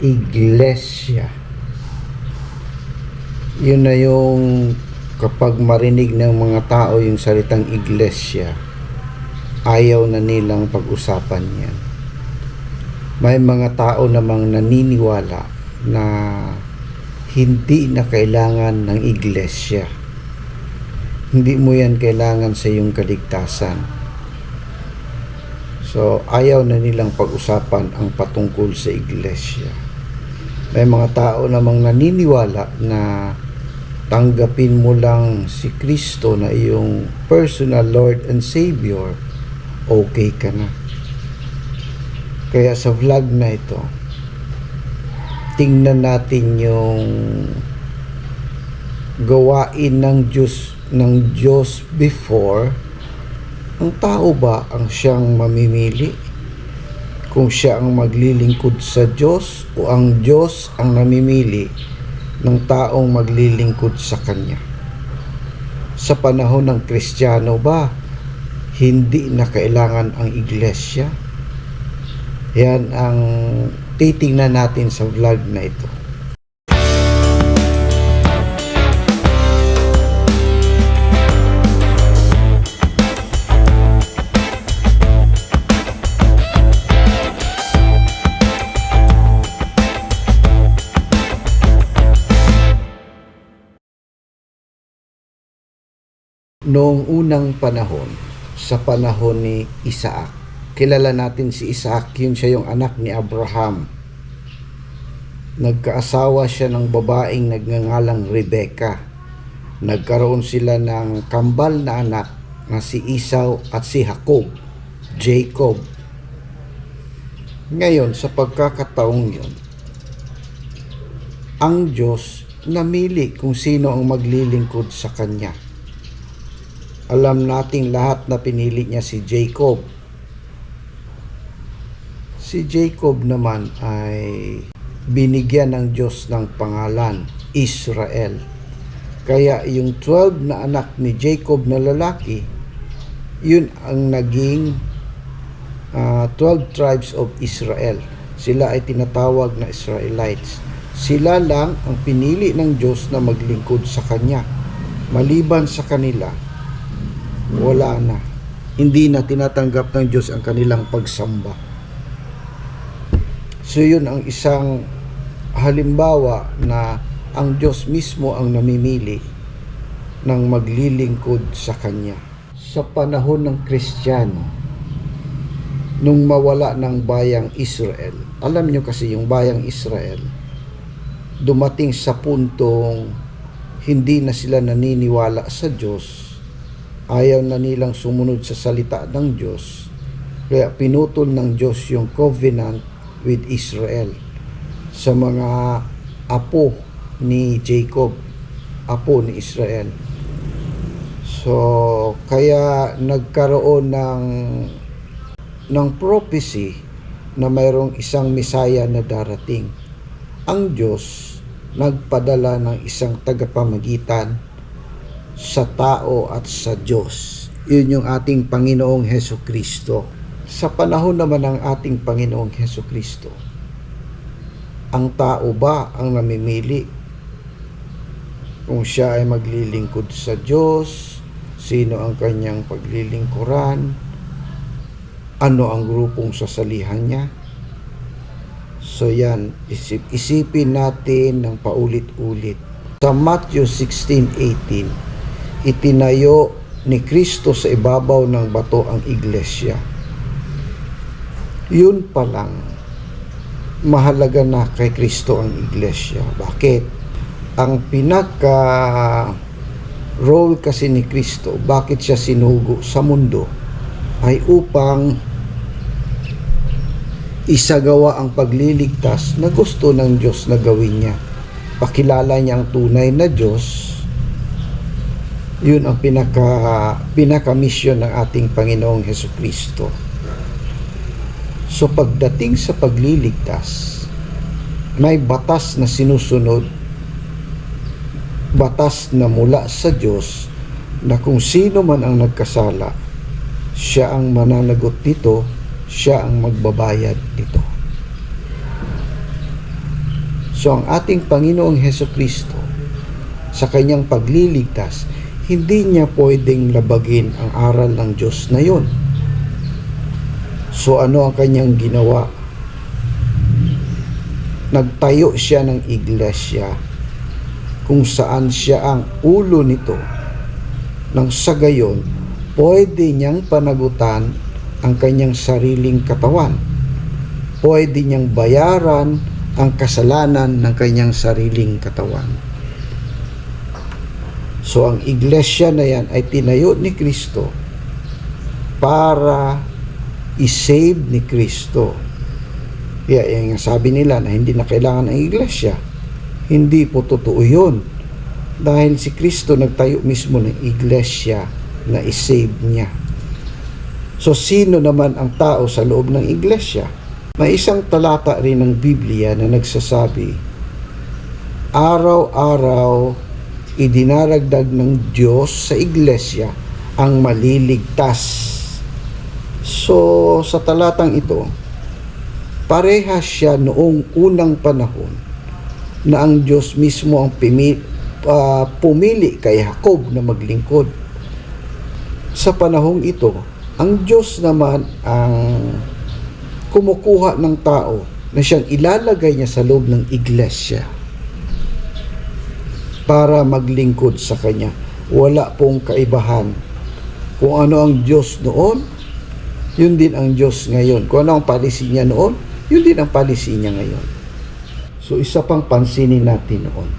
iglesia. Yun na yung kapag marinig ng mga tao yung salitang iglesia, ayaw na nilang pag-usapan yan. May mga tao namang naniniwala na hindi na kailangan ng iglesia. Hindi mo yan kailangan sa iyong kaligtasan. So, ayaw na nilang pag-usapan ang patungkol sa iglesia. May mga tao namang naniniwala na tanggapin mo lang si Kristo na iyong personal Lord and Savior, okay ka na. Kaya sa vlog na ito, tingnan natin yung gawain ng Diyos ng Diyos before ang tao ba ang siyang mamimili kung siya ang maglilingkod sa Diyos o ang Diyos ang namimili ng taong maglilingkod sa Kanya. Sa panahon ng Kristiyano ba hindi na kailangan ang iglesia? Yan ang titingnan natin sa vlog na ito Noong unang panahon, sa panahon ni Isaac, kilala natin si Isaac, yun siya yung anak ni Abraham. Nagkaasawa siya ng babaeng nagngangalang Rebecca. Nagkaroon sila ng kambal na anak na si Esau at si Jacob, Jacob. Ngayon, sa pagkakataong yun, ang Diyos namili kung sino ang maglilingkod sa Kanya alam nating lahat na pinili niya si Jacob. Si Jacob naman ay binigyan ng Diyos ng pangalan, Israel. Kaya yung 12 na anak ni Jacob na lalaki, yun ang naging ah, 12 tribes of Israel. Sila ay tinatawag na Israelites. Sila lang ang pinili ng Diyos na maglingkod sa Kanya. Maliban sa kanila, wala na. Hindi na tinatanggap ng Diyos ang kanilang pagsamba. So yun ang isang halimbawa na ang Diyos mismo ang namimili ng maglilingkod sa Kanya. Sa panahon ng Kristiyano, nung mawala ng bayang Israel, alam nyo kasi yung bayang Israel, dumating sa puntong hindi na sila naniniwala sa Diyos ayaw na nilang sumunod sa salita ng Diyos. Kaya pinutol ng Diyos yung covenant with Israel sa mga apo ni Jacob, apo ni Israel. So, kaya nagkaroon ng ng prophecy na mayroong isang Misaya na darating. Ang Diyos nagpadala ng isang tagapamagitan sa tao at sa Diyos. Yun yung ating Panginoong Heso Kristo. Sa panahon naman ng ating Panginoong Heso Kristo, ang tao ba ang namimili kung siya ay maglilingkod sa Diyos, sino ang kanyang paglilingkuran, ano ang grupong sasalihan niya. So yan, isip, isipin natin ng paulit-ulit. Sa Matthew 16:18, itinayo ni Kristo sa ibabaw ng bato ang iglesia. Yun pa lang, mahalaga na kay Kristo ang iglesia. Bakit? Ang pinaka role kasi ni Kristo, bakit siya sinugo sa mundo, ay upang isagawa ang pagliligtas na gusto ng Diyos na gawin niya. Pakilala niya ang tunay na Diyos yun ang pinaka pinaka mission ng ating Panginoong Heso Kristo. So pagdating sa pagliligtas, may batas na sinusunod, batas na mula sa Diyos na kung sino man ang nagkasala, siya ang mananagot nito, siya ang magbabayad nito. So ang ating Panginoong Heso Kristo sa kanyang pagliligtas, hindi niya pwedeng labagin ang aral ng Diyos na yon. So ano ang kanyang ginawa? Nagtayo siya ng iglesia kung saan siya ang ulo nito nang sa gayon pwede niyang panagutan ang kanyang sariling katawan. Pwede niyang bayaran ang kasalanan ng kanyang sariling katawan. So ang iglesia na yan ay tinayo ni Kristo para i-save ni Kristo. Kaya yung sabi nila na hindi na kailangan ng iglesia. Hindi po totoo yun. Dahil si Kristo nagtayo mismo ng iglesia na i-save niya. So sino naman ang tao sa loob ng iglesia? May isang talata rin ng Biblia na nagsasabi, Araw-araw idinaragdag ng Diyos sa iglesia ang maliligtas. So sa talatang ito, parehas siya noong unang panahon na ang Diyos mismo ang pimi, ah, pumili kay Jacob na maglingkod. Sa panahong ito, ang Diyos naman ang kumukuha ng tao na siyang ilalagay niya sa loob ng iglesia para maglingkod sa Kanya. Wala pong kaibahan. Kung ano ang Diyos noon, yun din ang Diyos ngayon. Kung ano ang policy niya noon, yun din ang policy niya ngayon. So isa pang pansinin natin noon.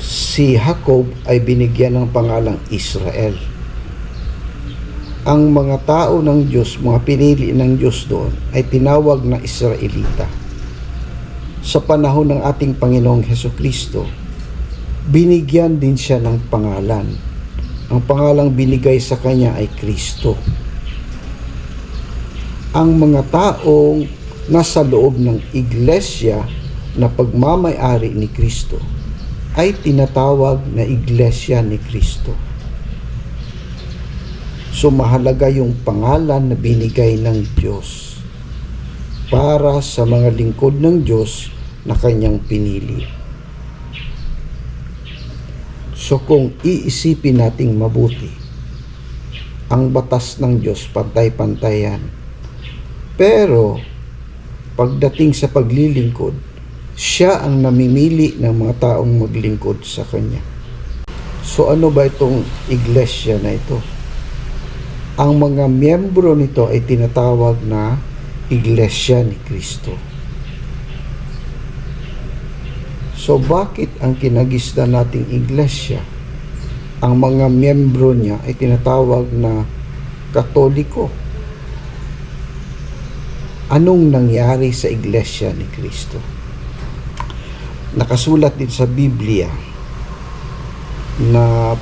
Si Jacob ay binigyan ng pangalang Israel. Ang mga tao ng Diyos, mga pinili ng Diyos doon, ay tinawag na Israelita. Sa panahon ng ating Panginoong Heso Kristo, binigyan din siya ng pangalan. Ang pangalang binigay sa kanya ay Kristo. Ang mga taong nasa loob ng iglesia na pagmamayari ni Kristo ay tinatawag na iglesia ni Kristo. So mahalaga yung pangalan na binigay ng Diyos para sa mga lingkod ng Diyos na kanyang pinili. So kung iisipin nating mabuti, ang batas ng Diyos pantay-pantayan. Pero pagdating sa paglilingkod, siya ang namimili ng mga taong maglingkod sa Kanya. So ano ba itong iglesia na ito? Ang mga miyembro nito ay tinatawag na iglesia ni Kristo. So bakit ang kinagisda nating iglesia, ang mga miyembro niya ay tinatawag na katoliko? Anong nangyari sa iglesia ni Kristo? Nakasulat din sa Biblia na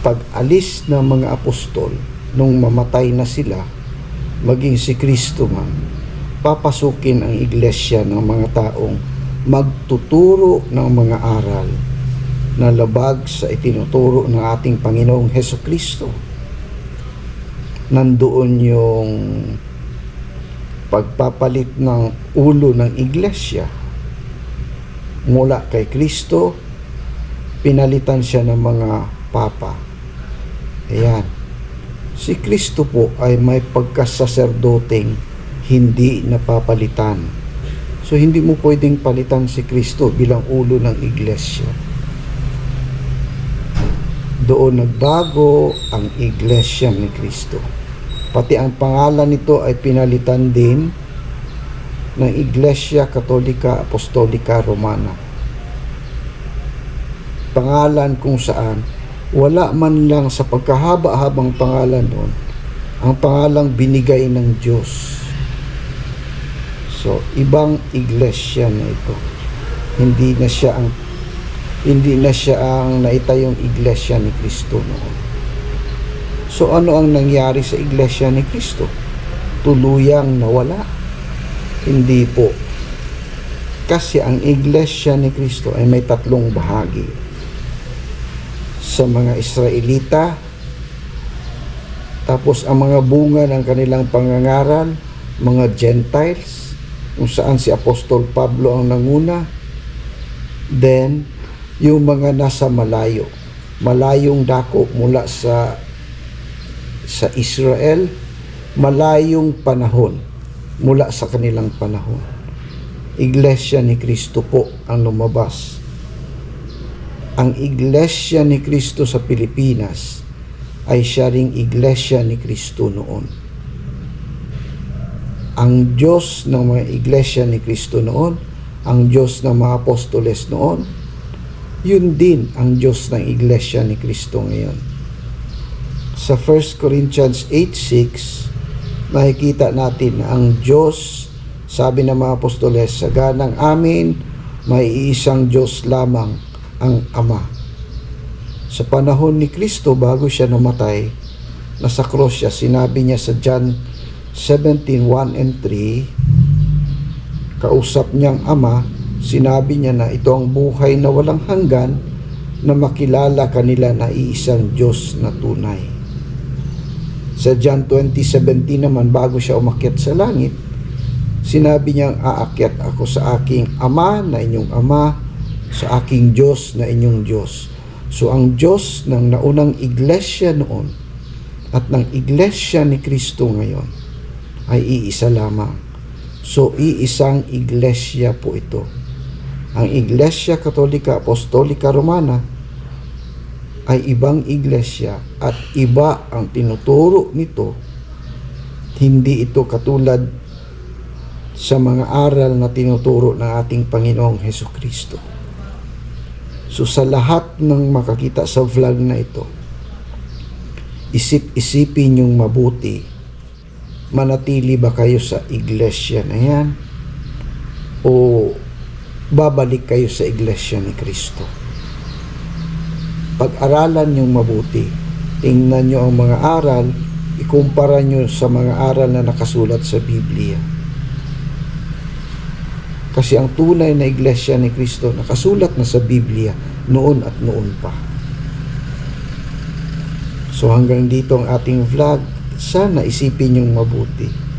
pag-alis ng mga apostol nung mamatay na sila, maging si Kristo man, papasukin ang iglesia ng mga taong magtuturo ng mga aral na labag sa itinuturo ng ating Panginoong Heso Kristo. Nandoon yung pagpapalit ng ulo ng iglesia mula kay Kristo, pinalitan siya ng mga papa. Ayan. Si Kristo po ay may pagkasaserdoteng hindi napapalitan. So hindi mo pwedeng palitan si Kristo bilang ulo ng iglesia. Doon nagbago ang iglesia ni Kristo. Pati ang pangalan nito ay pinalitan din ng Iglesia Katolika Apostolika Romana. Pangalan kung saan wala man lang sa pagkahaba-habang pangalan doon ang pangalang binigay ng Diyos. So, ibang iglesia na ito. Hindi na siya ang hindi na siya ang naitayong iglesia ni Kristo noon. So, ano ang nangyari sa iglesia ni Kristo? Tuluyang nawala? Hindi po. Kasi ang iglesia ni Kristo ay may tatlong bahagi. Sa mga Israelita, tapos ang mga bunga ng kanilang pangangaral, mga Gentiles, kung saan si Apostol Pablo ang nanguna. Then, yung mga nasa malayo, malayong dako mula sa sa Israel, malayong panahon mula sa kanilang panahon. Iglesia ni Kristo po ang lumabas. Ang Iglesia ni Kristo sa Pilipinas ay siya ring Iglesia ni Kristo noon. Ang Diyos ng mga Iglesia ni Kristo noon, ang Diyos ng mga apostoles noon, yun din ang Diyos ng Iglesia ni Kristo ngayon. Sa 1 Corinthians 8.6, makikita natin na ang Diyos, sabi ng mga apostoles, sa ganang amin, may iisang Diyos lamang ang Ama. Sa panahon ni Kristo, bago siya namatay, nasa cross siya, sinabi niya sa John 17.1 and 3, kausap niyang Ama, sinabi niya na ito ang buhay na walang hanggan na makilala kanila na iisang Diyos na tunay. Sa John 20:17 naman bago siya umakyat sa langit, sinabi niyang aakyat ako sa aking ama na inyong ama, sa aking Diyos na inyong Diyos. So ang Diyos ng naunang iglesia noon at ng iglesia ni Kristo ngayon ay iisa lamang. So iisang iglesia po ito. Ang Iglesia Katolika Apostolika Romana ay ibang iglesia at iba ang tinuturo nito. Hindi ito katulad sa mga aral na tinuturo ng ating Panginoong Heso Kristo. So sa lahat ng makakita sa vlog na ito, isip-isipin yung mabuti. Manatili ba kayo sa iglesia na yan? O babalik kayo sa iglesia ni Kristo? pag-aralan yung mabuti. Tingnan nyo ang mga aral, ikumpara nyo sa mga aral na nakasulat sa Biblia. Kasi ang tunay na iglesia ni Kristo nakasulat na sa Biblia noon at noon pa. So hanggang dito ang ating vlog. Sana isipin yung mabuti